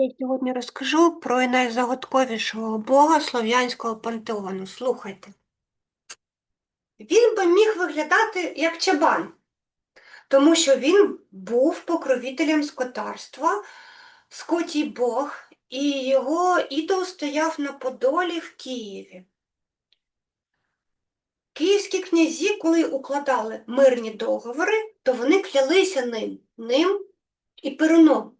Я сьогодні розкажу про найзагадковішого бога слов'янського пантеону. Слухайте. Він би міг виглядати як чабан, тому що він був покровителем скотарства, скотій Бог, і його ідол стояв на Подолі в Києві. Київські князі, коли укладали мирні договори, то вони клялися ним, ним і Перуном.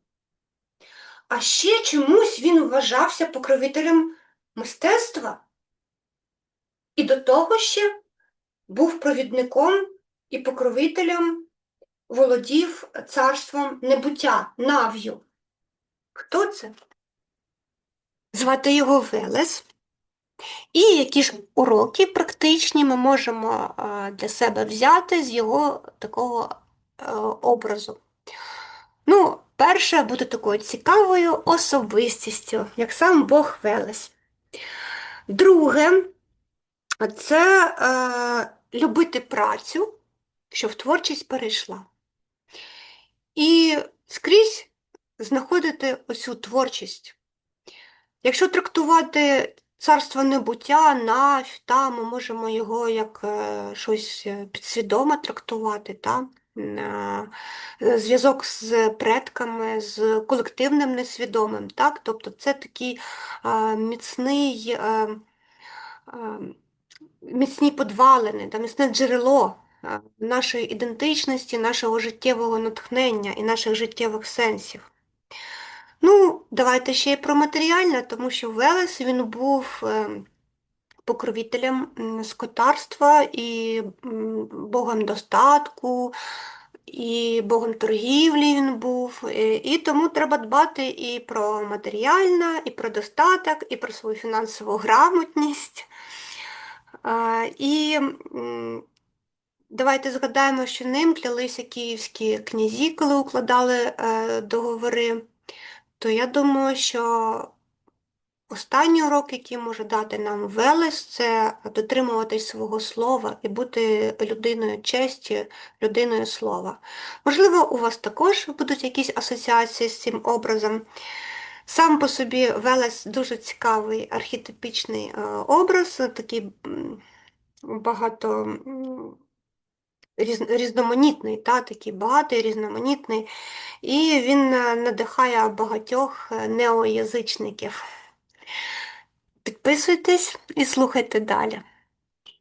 А ще чомусь він вважався покровителем мистецтва. І до того ще був провідником і покровителем володів царством небуття, Нав'ю. Хто це? Звати його Велес. І які ж уроки практичні ми можемо для себе взяти з його такого образу. Перше буде такою цікавою особистістю, як сам Бог Велес. Друге, це е, любити працю, що в творчість перейшла. І скрізь знаходити оцю творчість. Якщо трактувати царство небуття, навь, та, ми можемо його як е, щось е, підсвідомо трактувати. Та? Зв'язок з предками, з колективним несвідомим. Так? Тобто це такий міцний, міцні подвалини, міцне джерело нашої ідентичності, нашого життєвого натхнення і наших життєвих сенсів. Ну, давайте ще й про матеріальне, тому що Велес він був покровителем скотарства і богом достатку, і богом торгівлі він був. І тому треба дбати і про матеріальне, і про достаток, і про свою фінансову грамотність. І давайте згадаємо, що ним клялися київські князі, коли укладали е, договори, то я думаю, що Останній урок, який може дати нам Велес, це дотримуватись свого слова і бути людиною честі, людиною слова. Можливо, у вас також будуть якісь асоціації з цим образом. Сам по собі Велес дуже цікавий архетипічний е, образ, такий багато різноманітний, та, такий багатий, різноманітний, і він е, надихає багатьох е, неоязичників. Підписуйтесь і слухайте далі.